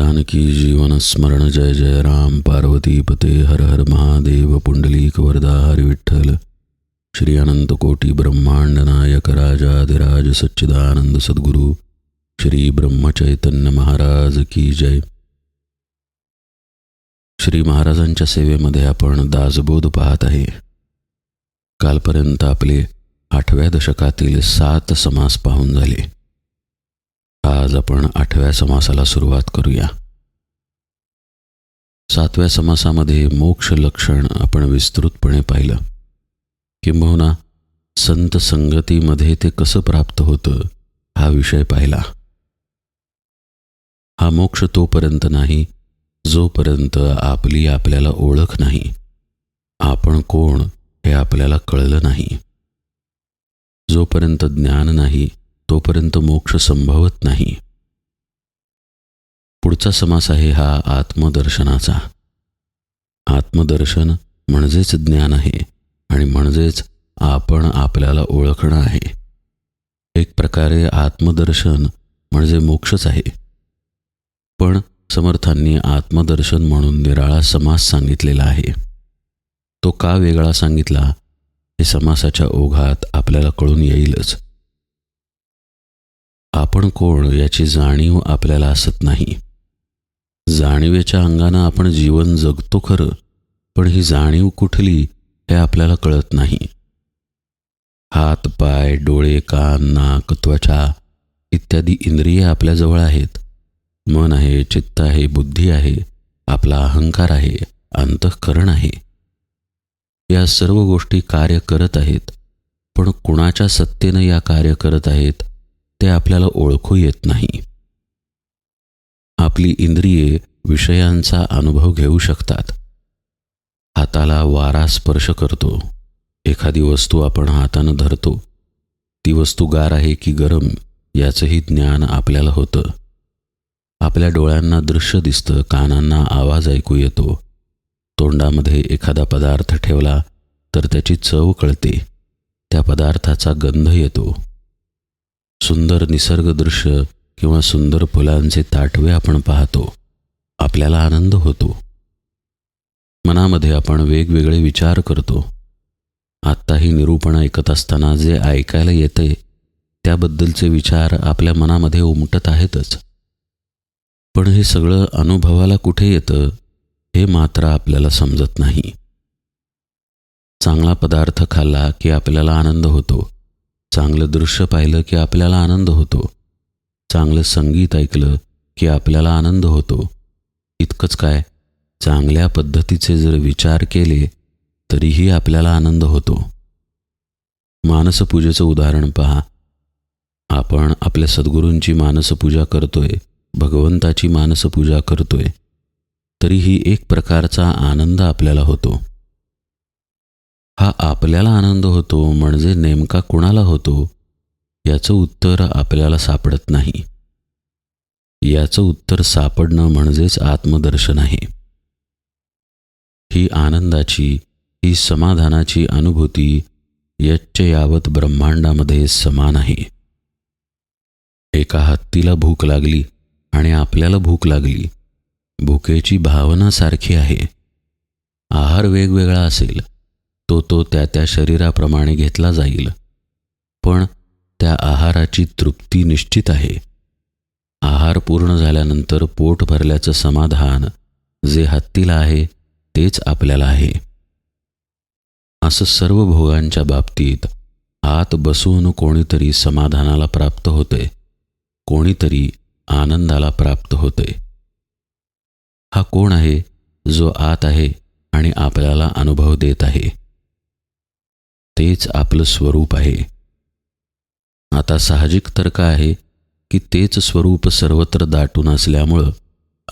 जानकी जीवन स्मरण जय जय राम। पार्वती पते हर हर महादेव। पुंडलीक वरदा हरी विठ्ठल। श्री अनंत कोटी ब्रह्मांड नायक राजाधिराज सच्चिदानंद सद्गुरु। श्री ब्रह्मचैतन्य महाराज की जय। श्री महाराजांच्या सेवेमध्ये आपण दासबोध पाहत आहे. कालपर्यंत आपले आठव्या दशकातील सात समास पाहून झाले. आज आपण आठव्या समासाला सुरुवात करूया. सातव्या समासामध्ये मोक्ष लक्षण आपण विस्तृतपणे पाहिलं. किंबहुना संत संगतीमध्ये ते कसं प्राप्त होतं हा विषय पाहिला. हा मोक्ष तोपर्यंत नाही जोपर्यंत आपली आपल्याला ओळख नाही. आपण कोण हे आपल्याला कळलं नाही. जोपर्यंत ज्ञान नाही तोपर्यंत मोक्ष संभवत नाही. पुढचा समास आहे हा आत्मदर्शनाचा. आत्मदर्शन म्हणजेच ज्ञान आहे आणि म्हणजेच आपण आपल्याला ओळखणं आहे. एक प्रकारे आत्मदर्शन म्हणजे मोक्षच आहे. पण समर्थांनी आत्मदर्शन म्हणून निराळा समास सांगितलेला आहे. तो का वेगळा सांगितला? हे समासाच्या ओघात आपल्याला कळून येईलच. आपण कोण याची जाणीव आपल्याला असत नाही. जाणीवेच्या अंगानं आपण जीवन जगतो खरं पण ही जाणीव कुठली हे आपल्याला कळत नाही. हात पाय डोळे कान नाक त्वचा इत्यादी इंद्रिये आपल्याजवळ आहेत. मन आहे चित्त आहे बुद्धी आहे आपला अहंकार आहे अंतःकरण आहे. या सर्व गोष्टी कार्य करत आहेत पण कुणाच्या सत्तेनं या कार्य करत आहेत? ते आपल्याला ओळखू येत नाही. आपली इंद्रिये विषयांचा अनुभव घेऊ शकतात. हाताला वारा स्पर्श करतो. एखादी वस्तू आपण हातानं धरतो. ती वस्तू गार आहे की गरम याचंही ज्ञान आपल्याला होतं. आपल्या डोळ्यांना दृश्य दिसतं कानांना आवाज ऐकू येतो. तोंडामध्ये एखादा पदार्थ ठेवला तर त्याची चव कळते. त्या पदार्थाचा गंध येतो. सुंदर निसर्ग दृश्य किंवा सुंदर फुलांचे ताटवे आपण पाहतो. आपल्याला आनंद होतो. मनामध्ये आपण वेगवेगळे विचार करतो. आत्ताही निरूपण ऐकत असताना जे ऐकायला येते त्याबद्दलचे विचार आपल्या मनामध्ये उमटत आहेतच. पण हे सगळं अनुभवाला कुठे येतं हे मात्र आपल्याला समजत नाही. चांगला पदार्थ खाल्ला की आपल्याला आनंद होतो. चांगलं दृश्य पाहिलं की आपल्याला आनंद होतो. चांगलं संगीत ऐकलं की आपल्याला आनंद होतो. इतकंच काय चांगल्या पद्धतीचे जर विचार केले तरीही आपल्याला आनंद होतो. मानसपूजेचं उदाहरण पहा. आपण आपल्या सद्गुरूंची मानसपूजा करतोय भगवंताची मानसपूजा करतोय तरीही एक प्रकारचा आनंद आपल्याला होतो. हा आपल्याला आनंद होतो म्हणजे नेमका कुणाला होतो याचं उत्तर आपल्याला सापडत नाही. याचं उत्तर सापडणं म्हणजेच आत्मदर्शन आहे. ही आनंदाची ही समाधानाची अनुभूती यच्च यावत ब्रह्मांडामध्ये समान आहे. एका हत्तीला भूक लागली आणि आपल्याला भूक लागली. भुकेची भावना सारखी आहे. आहार वेगवेगळा असेल. तो तो त्या त्या शरीराप्रमाणे घेतला जाईल. पण त्या आहाराची तृप्ती निश्चित आहे. आहार पूर्ण झाल्यानंतर पोट भरल्याचं समाधान जे हत्तीला आहे तेच आपल्याला आहे. असं सर्व भोगांच्या बाबतीत आत बसून कोणीतरी समाधानाला प्राप्त होते कोणीतरी आनंदाला प्राप्त होते. हा कोण आहे जो आत आहे आणि आपल्याला अनुभव देत आहे? तेच आपलं स्वरूप आहे. आता साहजिक तर्क आहे की तेच स्वरूप सर्वत्र दाटून असल्यामुळं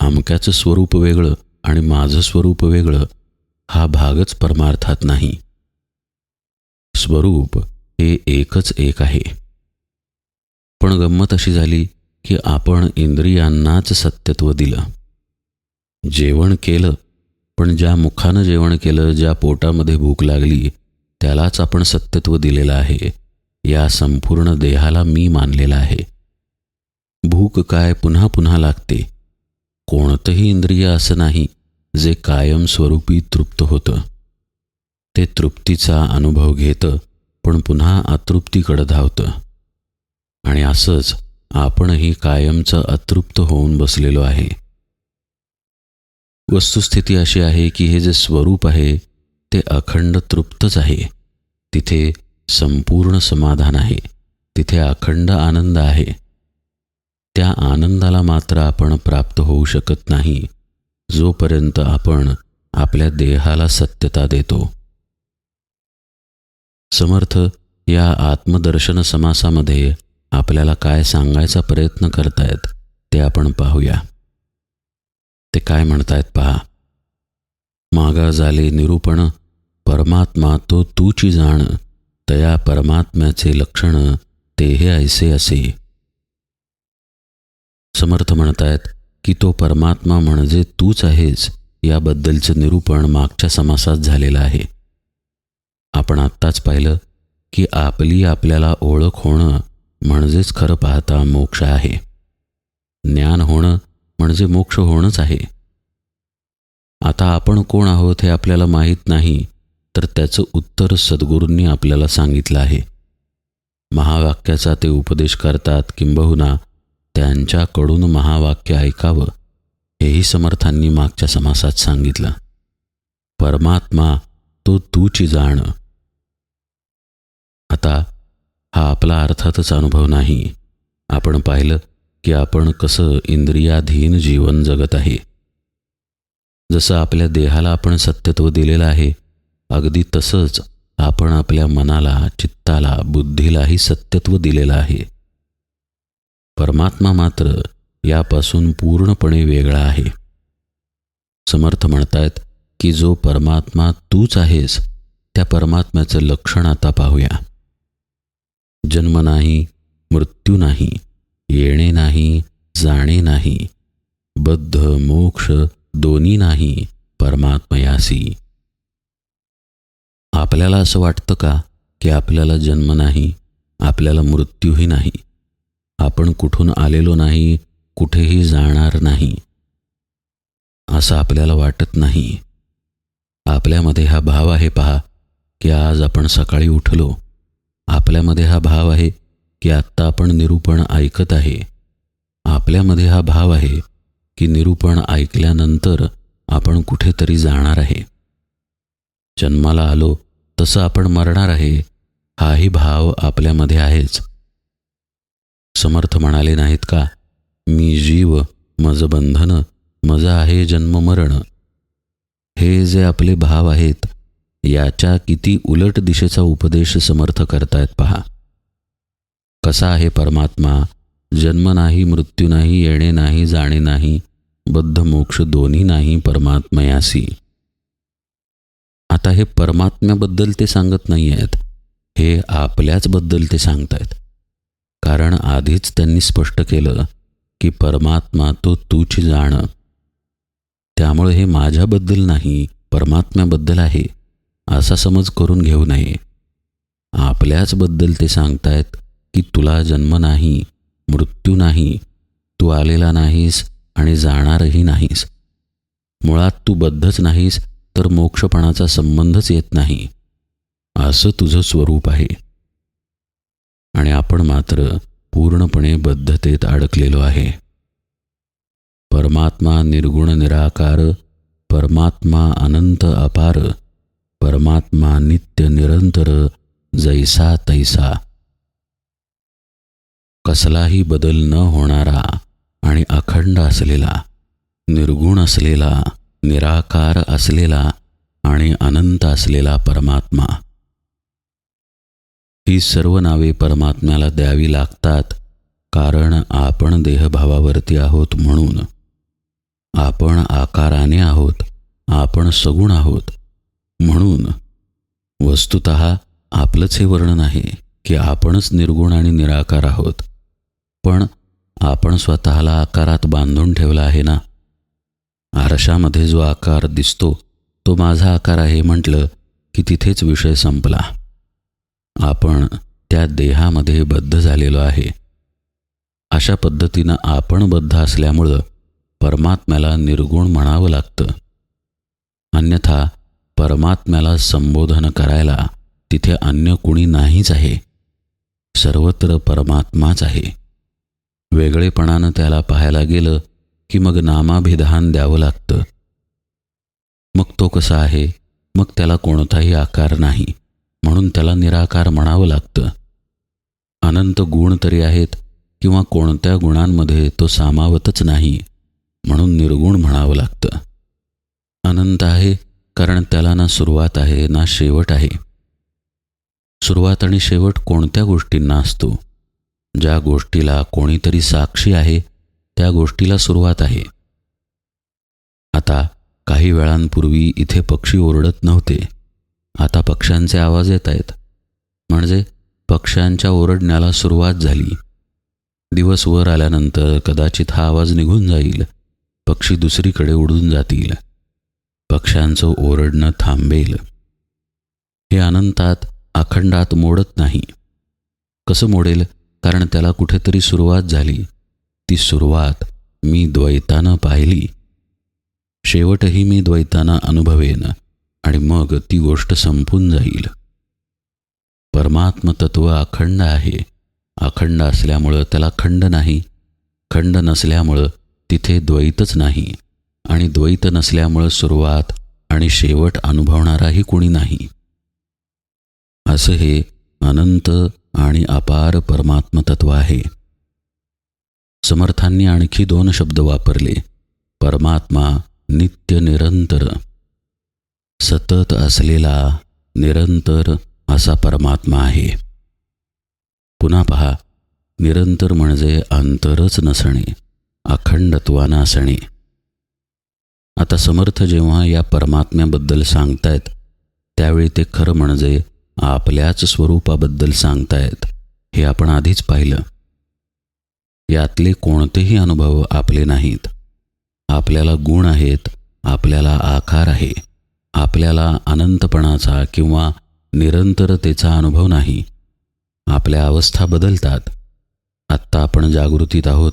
अमक्याचं स्वरूप वेगळं आणि माझं स्वरूप वेगळं हा भागच परमार्थात नाही. स्वरूप हे एकच एक आहे. पण गंमत अशी झाली की आपण इंद्रियांनाच सत्यत्व दिलं. जेवण केलं पण ज्या मुखानं जेवण केलं ज्या पोटामध्ये भूक लागली त्यालाच आपण सत्यत्व दिलेलं आहे. या संपूर्ण देहाला मी मानलेला आहे. भूक काय पुन्हा पुन्हा लागते. कोणतंही इंद्रिय असं नाही जे कायमस्वरूपी तृप्त होतं. ते तृप्तीचा अनुभव घेतं पण पुन्हा अतृप्तीकडं धावतं. आणि असंच आपणही कायमचं अतृप्त होऊन बसलेलो आहे. वस्तुस्थिती अशी आहे की हे जे स्वरूप आहे ते अखंड तृप्तच आहे. तिथे संपूर्ण समाधान आहे. तिथे अखंड आनंद आहे. त्या आनंदाला मात्र आपण प्राप्त होऊ शकत नाही जोपर्यंत आपण आपल्या देहाला सत्यता देतो. समर्थ या आत्मदर्शन समासामध्ये आपल्याला काय सांगायचा प्रयत्न करतायत ते आपण पाहूया. ते काय म्हणतायत पहा. मागा झाले निरूपण परमात्मा तो तूची जाण तया परमात्म्याचे लक्षण ते हे ऐसे असे. समर्थ म्हणतायत की तो परमात्मा म्हणजे तूच आहेस याबद्दलचं निरूपण मागच्या समासात झालेलं आहे. आपण आत्ताच पाहिलं की आपली आपल्याला ओळख होणं म्हणजेच खरं पाहता मोक्ष आहे. ज्ञान होणं म्हणजे मोक्ष होणंच आहे. आता आपण कोण आहोत हे आपल्याला माहीत नाही तर त्याचं उत्तर सद्गुरूंनी आपल्याला सांगितलं आहे. महावाक्याचा ते उपदेश करतात किंबहुना त्यांच्याकडून महावाक्य ऐकावं हेही समर्थांनी मागच्या समासात सांगितलं. परमात्मा तो तूची जाण. आता हा आपला अर्थातच अनुभव नाही. आपण पाहिलं की आपण कसं इंद्रियाधीन जीवन जगत आहे. जसं आपल्या देहाला आपण सत्यत्व दिलेलं आहे अगदी तसंच आपण आपल्या मनाला चित्ताला बुद्धीलाही सत्यत्व दिलेलं आहे. परमात्मा मात्र यापासून पूर्णपणे वेगळा आहे. समर्थ म्हणतायत की जो परमात्मा तूच आहेस त्या परमात्म्याचं लक्षण आता पाहूया. जन्म नाही मृत्यू नाही येणे नाही जाणे नाही बद्ध मोक्ष दोन्ही नाही परमात्मयासी. आपल्याला असं वाटतं का की आपल्याला जन्म नाही आपल्याला मृत्यूही नाही? आपण कुठून आलेलो नाही कुठेही जाणार नाही. असं आपल्याला वाटत नाही. आपल्यामध्ये हा भाव आहे पहा की आज आपण सकाळी उठलो. आपल्यामध्ये हा भाव आहे की आत्ता आपण निरूपण ऐकत आहे. आपल्यामध्ये हा भाव आहे की निरूपण ऐकल्यानंतर आपण कुठेतरी जाणार आहे. जन्माला आलो तसं आपण मरणार आहे हाही भाव आपल्यामध्ये आहेच. समर्थ म्हणाले नाहीत का मी जीव मज बंधन मज आहे जन्म मरण. हे जे आपले भाव आहेत याच्या किती उलट दिशेचा उपदेश समर्थ करतायत पहा. कसा आहे परमात्मा जन्म नाही मृत्यू नाही येणे नाही जाणे नाही बद्ध मोक्ष दोन्ही नाही परमात्मयासी. आता हे परमात्म्याबद्दल ते सांगत नाही आहेत हे आपल्याचबद्दल ते सांगतायत. कारण आधीच त्यांनी स्पष्ट केलं की परमात्मा तो तूच जाण. त्यामुळे हे माझ्याबद्दल नाही परमात्म्याबद्दल आहे असा समज करून घेऊ नये. आपल्याचबद्दल ते सांगतायत की तुला जन्म नाही मृत्यू नाही तू आलेला नाहीस आणि जाणारही नाहीस. मुळात तू बद्धच नाहीस तर मोक्षपणाचा संबंधच येत नाही. असं तुझं स्वरूप आहे. आणि आपण मात्र पूर्णपणे बद्धतेत अडकलेलो आहे. परमात्मा निर्गुण निराकार परमात्मा अनंत अपार परमात्मा नित्य निरंतर जैसा तैसा. कसलाही बदल न होणारा आणि अखंड असलेला निर्गुण असलेला निराकार असलेला आणि अनंत असलेला परमात्मा. ही सर्व नावे परमात्म्याला द्यावी लागतात कारण आपण देहभावावरती आहोत म्हणून. आपण आकाराने आहोत आपण सगुण आहोत म्हणून. वस्तुत आपलंच हे वर्णन आहे की आपणच निर्गुण आणि निराकार आहोत. पण आपण स्वतःला आकारात बांधून ठेवला आहे ना? आरशामध्ये जो आकार दिसतो तो माझा आकार आहे म्हटलं की तिथेच विषय संपला. आपण त्या देहामध्ये बद्ध झालेलो आहे. अशा पद्धतीनं आपण बद्ध असल्यामुळं परमात्म्याला निर्गुण म्हणावं लागतं. अन्यथा परमात्म्याला संबोधन करायला तिथे अन्य कुणी नाहीच आहे. सर्वत्र परमात्माच आहे. वेगळेपणानं त्याला पाहायला गेलं की मग नामाभिधान द्यावं लागतं. मग तो कसा आहे? मग त्याला कोणताही आकार नाही म्हणून त्याला निराकार म्हणावं लागतं. अनंत गुण तरी आहेत किंवा कोणत्या गुणांमध्ये तो सामावतच नाही म्हणून निर्गुण म्हणावं लागतं. अनंत आहे कारण त्याला ना सुरुवात आहे ना शेवट आहे. सुरुवात आणि शेवट कोणत्या गोष्टींना असतो? ज्या गोष्टीला कोणीतरी साक्षी आहे त्या गोष्टीला सुरुवात आहे. आता काही वेळांपूर्वी इथे पक्षी ओरडत नव्हते. आता पक्ष्यांचे आवाज येत आहेत. म्हणजे पक्ष्यांच्या ओरडण्याला सुरुवात झाली. दिवस वर आल्यानंतर कदाचित हा आवाज निघून जाईल. पक्षी दुसरीकडे उडून जातील. पक्ष्यांचं ओरडणं थांबेल. हे अनंतात अखंडात मोडत नाही. कसं मोडेल? कारण त्याला कुठेतरी सुरुवात झाली. ती सुरुवात मी द्वैतानं पाहिली. शेवटही मी द्वैतानं अनुभवेन आणि मग ती गोष्ट संपून जाईल. परमात्मतत्व अखंड आहे. अखंड असल्यामुळं त्याला खंड नाही. खंड नसल्यामुळं तिथे द्वैतच नाही. आणि द्वैत नसल्यामुळं सुरुवात आणि शेवट अनुभवणाराही कोणी नाही. असं हे अनंत आणि अपार परमात्मतत्व आहे. समर्थांनी आणखी दोन शब्द वापरले. परमात्मा नित्य निरंतर. सतत असलेला निरंतर असा परमात्मा आहे. पुन्हा पहा. निरंतर म्हणजे अंतरच नसणे अखंडत्वानं असणे. आता समर्थ जेव्हा या परमात्म्याबद्दल सांगतायत त्यावेळी ते खरं म्हणजे आपल्याच स्वरूपाबद्दल सांगतायत हे आपण आधीच पाहिलं. यातले कोणतेही अनुभव आपले नाहीत. आपल्याला गुण आहेत आपल्याला आकार आहे. आपल्याला अनंतपणाचा किंवा निरंतरतेचा अनुभव नाही. आपल्या अवस्था बदलतात. आत्ता आपण जागृतीत आहोत.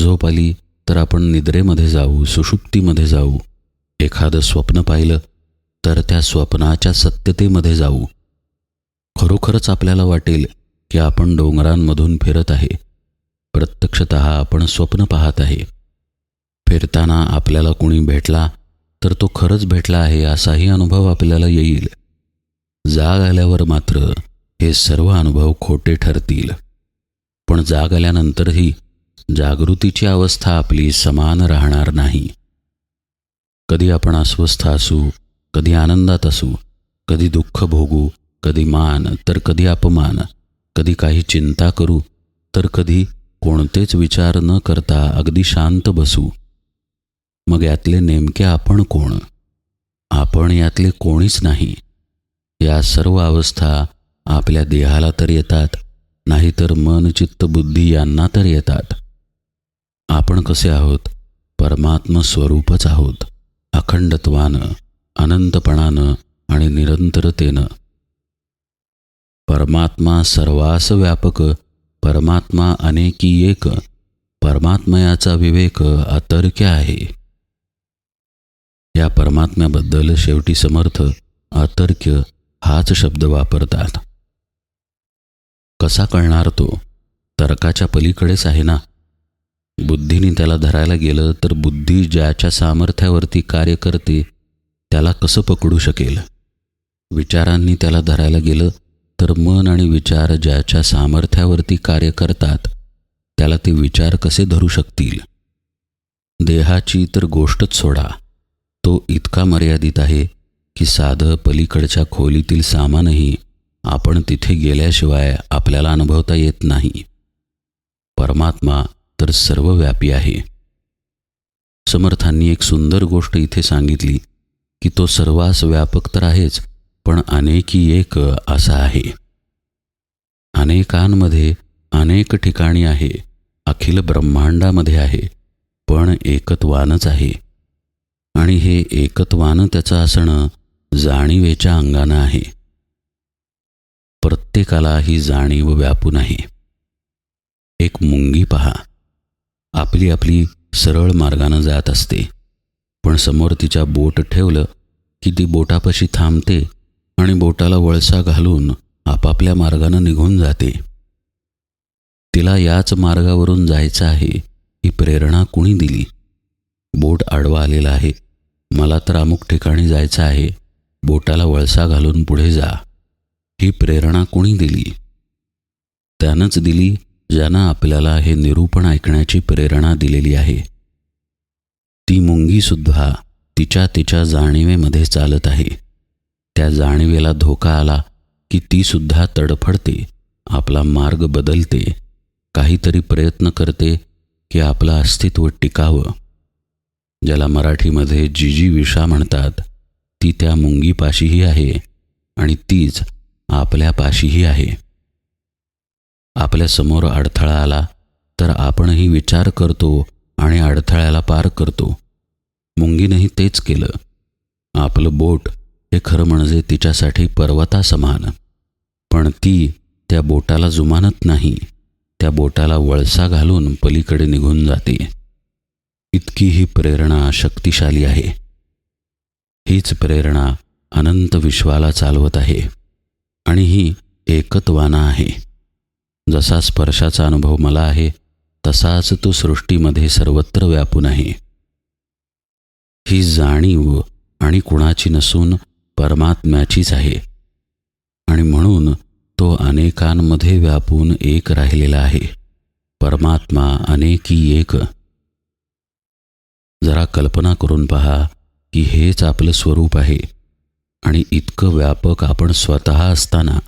झोप आली तर आपण निद्रेमध्ये जाऊ सुषुप्तीमध्ये जाऊ. एखादं स्वप्न पाहिलं तर त्या स्वप्नाच्या सत्यतेमध्ये जाऊ. खरोखरच आपल्याला वाटेल की आपण डोंगरांमधून फिरत आहे. प्रत्यक्षत आपण स्वप्न पाहत आहे. फिरताना आपल्याला कुणी भेटला तर तो खरंच भेटला आहे असाही अनुभव आपल्याला येईल. जाग आल्यावर मात्र हे सर्व अनुभव खोटे ठरतील. पण जाग आल्यानंतरही जागृतीची अवस्था आपली समान राहणार नाही. कधी आपण अस्वस्थ असू कधी आनंदात असू कधी दुःख भोगू कधी मान तर कधी अपमान कधी काही चिंता करू तर कधी कोणतेच विचार न करता अगदी शांत बसू. मग यातले नेमके आपण कोण? आपण यातले कोणीच नाही. या सर्व अवस्था आपल्या देहाला तर येतात नाहीतर मन चित्त बुद्धी यांना तर येतात. आपण कसे आहोत? परमात्म स्वरूपच आहोत अखंडत्वानं अनंतपणानं आणि निरंतरतेनं. परमात्मा सर्वास व्यापक परमात्मा अनेकी एक परमात्मयाचा विवेक अतर्क्य आहे. या परमात्म्याबद्दल शेवटी समर्थ अतर्क्य हाच शब्द वापरतात. कसा कळणार तो? तर्काच्या पलीकडेच आहे ना? बुद्धीने त्याला धरायला गेलं तर बुद्धी ज्याच्या सामर्थ्यावरती कार्य करते त्याला कसं पकडू शकेल? विचारांनी त्याला धरायला गेलं तर मन आणि विचार ज्याच्या सामर्थ्यावरती कार्य करतात त्याला ते विचार कसे धरू शकतील? देहाची तर गोष्टच सोडा. तो इतका मर्यादित आहे की साधं पलीकडच्या खोलीतील सामानही आपण तिथे गेल्याशिवाय आपल्याला अनुभवता येत नाही. परमात्मा तर सर्वव्यापी आहे. समर्थांनी एक सुंदर गोष्ट इथे सांगितली की तो सर्वास व्यापक तर आहेच पण अनेकी एक असा आहे. अनेकांमध्ये अनेक ठिकाणी आहे. अखिल ब्रह्मांडामध्ये आहे. पण एकत्वानच आहे. आणि हे एकत्वानं त्याचं असणं जाणीवेच्या अंगानं आहे. प्रत्येकाला ही जाणीव व्यापून आहे. एक मुंगी पहा. आपली आपली सरळ मार्गानं जात असते. पण समोर तिच्या बोट ठेवलं की ती बोटापाशी थांबते आणि बोटाला वळसा घालून आपापल्या मार्गानं निघून जाते. तिला याच मार्गावरून जायचं आहे ही प्रेरणा कुणी दिली? बोट आडवा आलेला आहे. मला तर अमुक ठिकाणी जायचं आहे. बोटाला वळसा घालून पुढे जा. ही प्रेरणा कुणी दिली? त्यानंच दिली ज्यानं आपल्याला हे निरूपण ऐकण्याची प्रेरणा दिलेली आहे. ती मुंगीसुद्धा तिच्या तिच्या जाणीवेमध्ये चालत आहे. त्या जाणीवेला धोका आला की ती सुद्धा तडफडते आपला मार्ग बदलते काहीतरी प्रयत्न करते की आपलं अस्तित्व टिकावं. ज्याला मराठीमध्ये जिजी विषा म्हणतात ती त्या मुंगीपाशीही आहे आणि तीच आपल्यापाशीही आहे. आपल्यासमोर अडथळा आला तर आपणही विचार करतो आणि अडथळ्याला पार करतो. मुंगीनंही तेच केलं. आपलं बोट हे खरं म्हणजे तिच्यासाठी पर्वतासमान पण ती त्या बोटाला जुमानत नाही. त्या बोटाला वळसा घालून पलीकडे निघून जाते. इतकी ही प्रेरणा शक्तिशाली आहे. हीच प्रेरणा अनंत विश्वाला चालवत आहे. आणि ही एकत्वाना आहे. जसा स्पर्शाचा अनुभव मला आहे तसाच तो सृष्टीमध्ये सर्वत्र व्यापून आहे. ही जाणीव आणि कुणाची नसून परमात्म्याचीच आहे. आणि म्हणून तो अनेकांमध्ये व्यापून एक राहिलेला आहे. परमात्मा अनेकी एक. जरा कल्पना करून पहा की हेच आपलं स्वरूप आहे. आणि इतकं व्यापक आपण स्वतः असताना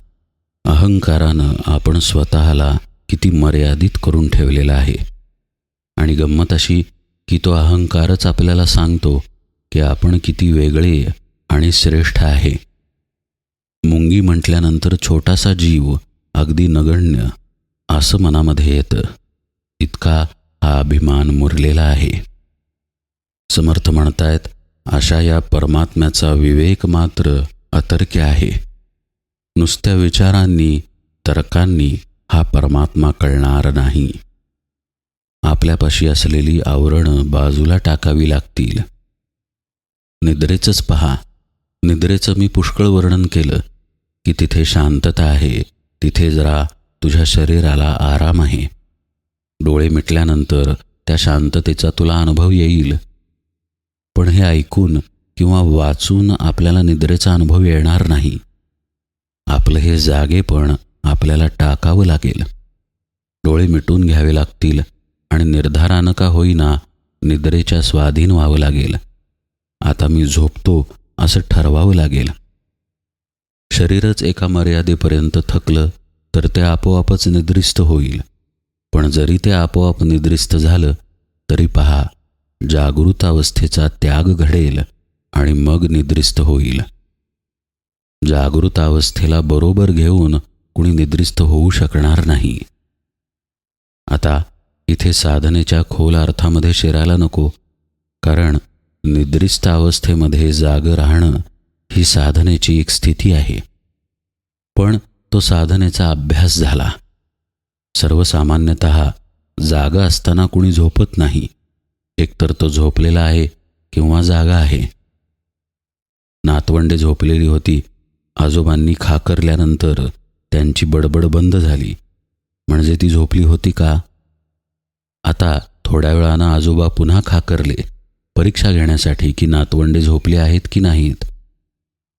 अहंकारानं आपण स्वतःला किती मर्यादित करून ठेवलेला आहे. आणि गंमत अशी की तो अहंकारच आपल्याला सांगतो की आपण किती वेगळे आणि श्रेष्ठ आहे. मुंगी म्हटल्यानंतर छोटासा जीव अगदी नगण्य असं मनामध्ये येतं. इतका हा अभिमान मुरलेला आहे. समर्थ म्हणतायत अशा या परमात्म्याचा विवेक मात्र अतर्क्य आहे. नुसत्या विचारांनी तर्कांनी हा परमात्मा कळणार नाही. आपल्यापाशी असलेली आवरणं बाजूला टाकावी लागतील. निद्रेचंच पहा निद्रेचं मी पुष्कळ वर्णन केलं की तिथे शांतता आहे तिथे जरा तुझ्या शरीराला आराम आहे. डोळे मिटल्यानंतर त्या शांततेचा तुला अनुभव येईल. पण हे ऐकून किंवा वाचून आपल्याला निद्रेचा अनुभव येणार नाही. आपलं हे जागेपण आपल्याला टाकावं लागेल. डोळे मिटून घ्यावे लागतील आणि निर्धारानं का होईना निद्रेच्या स्वाधीन व्हावं लागेल. आता मी झोपतो असं ठरवावं लागेल. शरीरच एका मर्यादेपर्यंत थकलं तर ते आपोआपच निद्रिस्त होईल. पण जरी ते आपोआप निद्रिस्त झालं तरी पहा जागृतावस्थेचा त्याग घडेल आणि मग निद्रिस्त होईल. जागृतावस्थेला बरोबर घेऊन कुणी निद्रिस्त होऊ शकणार नाही. आता इथे साधनेच्या खोल अर्थामध्ये शिरायला नको कारण निद्रिस्त अवस्थेमध्ये जाग राहणं ही साधनेची एक स्थिती आहे. पण तो साधनेचा अभ्यास झाला. सर्वसामान्यत जागा असताना कुणी झोपत नाही. एकतर तो झोपलेला आहे किंवा जागा आहे. नातवंडे झोपलेली होती. आजोबांनी खाकरल्यानंतर त्यांची बडबड बंद झाली. म्हणजे ती झोपली होती का? आता थोड्या वेळानं आजोबा पुन्हा खाकरले. परीक्षा घेण्यासाठी की नातवंडे झोपले आहेत की नाहीत?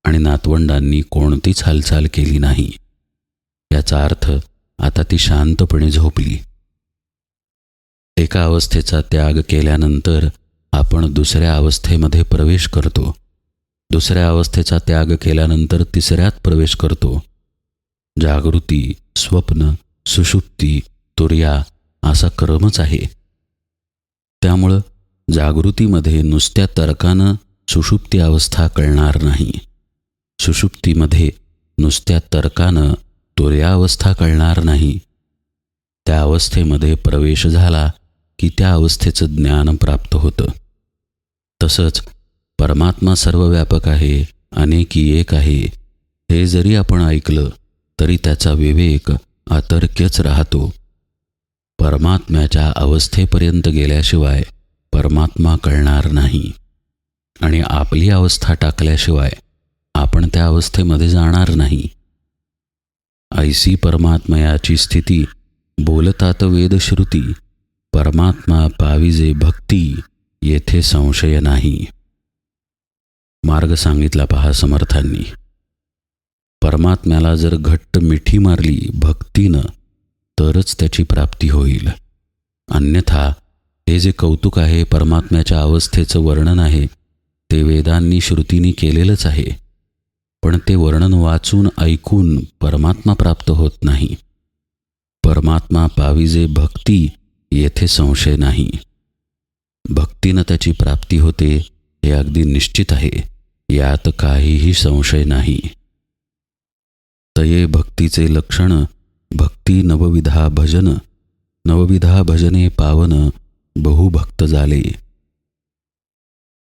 आणि नातवंडांनी कोणतीच हालचाल केली नाही. याचा अर्थ आता ती शांतपणे झोपली. एका अवस्थेचा त्याग केल्यानंतर आपण दुसऱ्या अवस्थेमध्ये प्रवेश करतो. दुसऱ्या अवस्थेचा त्याग केल्यानंतर तिसऱ्यात प्रवेश करतो. जागृती स्वप्न सुषुप्ती तुर्या असा क्रमच आहे. त्यामुळं जागृतीमध्ये नुसत्या तर्कानं सुषुप्ती अवस्था कळणार नाही. सुषुप्तीमध्ये नुसत्या तर्कानं तुर्यावस्था कळणार नाही. त्या अवस्थेमध्ये प्रवेश झाला की त्या अवस्थेचं ज्ञान प्राप्त होतं. तसंच परमात्मा सर्वव्यापक आहे अनेकी एक आहे. हे जरी आपण ऐकलं तरी त्याचा विवेक अतर्क्यच राहतो. परमात्म्याच्या अवस्थेपर्यंत गेल्याशिवाय परमात्मा कळणार नाही. आणि आपली अवस्था टाकल्याशिवाय आपण त्या अवस्थेमध्ये जाणार नाही. ऐसी परमात्मयाची स्थिती बोलतात वेदश्रुती परमात्मा पाविजे भक्ती येथे संशय नाही. मार्ग सांगितला पहा समर्थांनी. परमात्म्याला जर घट्ट मिठी मारली भक्तीनं तरच त्याची प्राप्ती होईल. अन्यथा हे जे कौतुक आहे परमात्म्याच्या अवस्थेचं वर्णन आहे ते वेदांनी श्रुतींनी केलेलंच आहे. पण ते वर्णन वाचून ऐकून परमात्मा प्राप्त होत नाही. परमात्मा पाविजे भक्ती येथे संशय नाही. भक्तीनं त्याची प्राप्ती होते हे अगदी निश्चित आहे. यात काहीही संशय नाही. तये भक्तीचे लक्षण भक्ती नवविधा भजन. नवविधा भजने पावन बहुभक्त झाले.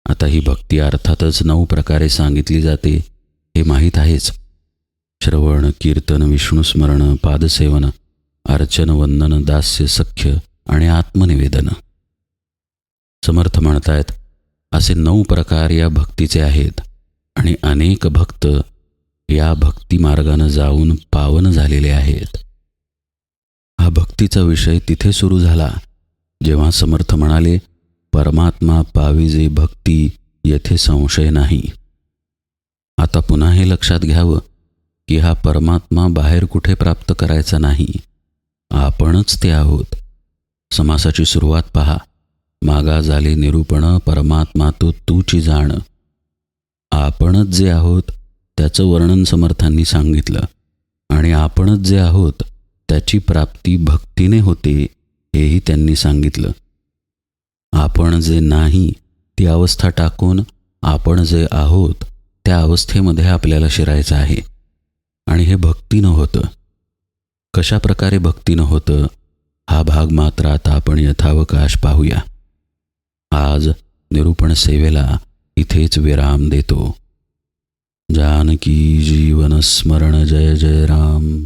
आता ही भक्ती अर्थातच नऊ प्रकारे सांगितली जाते हे माहीत आहेच. श्रवण कीर्तन विष्णुस्मरण पादसेवन अर्चन वंदन दास्य सख्य आणि आत्मनिवेदन. समर्थ म्हणतायत असे नऊ प्रकार या भक्तीचे आहेत आणि अनेक भक्त या भक्ती मार्गानं जाऊन पावन झालेले आहेत. हा भक्तीचा विषय तिथे सुरू झाला जेव्हा समर्थ म्हणाले परमात्मा पाविजे भक्ती येथे संशय नाही. आता पुन्हा हे लक्षात घ्यावं की हा परमात्मा बाहेर कुठे प्राप्त करायचा नाही. आपणच ते आहोत. समासाची सुरुवात पहा. मागा झाले निरूपण परमात्मा तो तूची जाण. आपणच जे आहोत त्याचं वर्णन समर्थांनी सांगितलं. आणि आपणच जे आहोत त्याची प्राप्ती भक्तीने होते. हेही त्यांनी सांगितलं. आपण जे नाही ती अवस्था टाकून आपण जे आहोत त्या अवस्थेमध्ये आपल्याला शिरायचं आहे. आणि हे भक्तीनं होतं. कशा प्रकारे भक्तीनं होतं हा भाग मात्र आता आपण यथावकाश पाहूया. आज निरूपण सेवेला इथेच विराम देतो. जानकी जीवन स्मरण जय जय राम.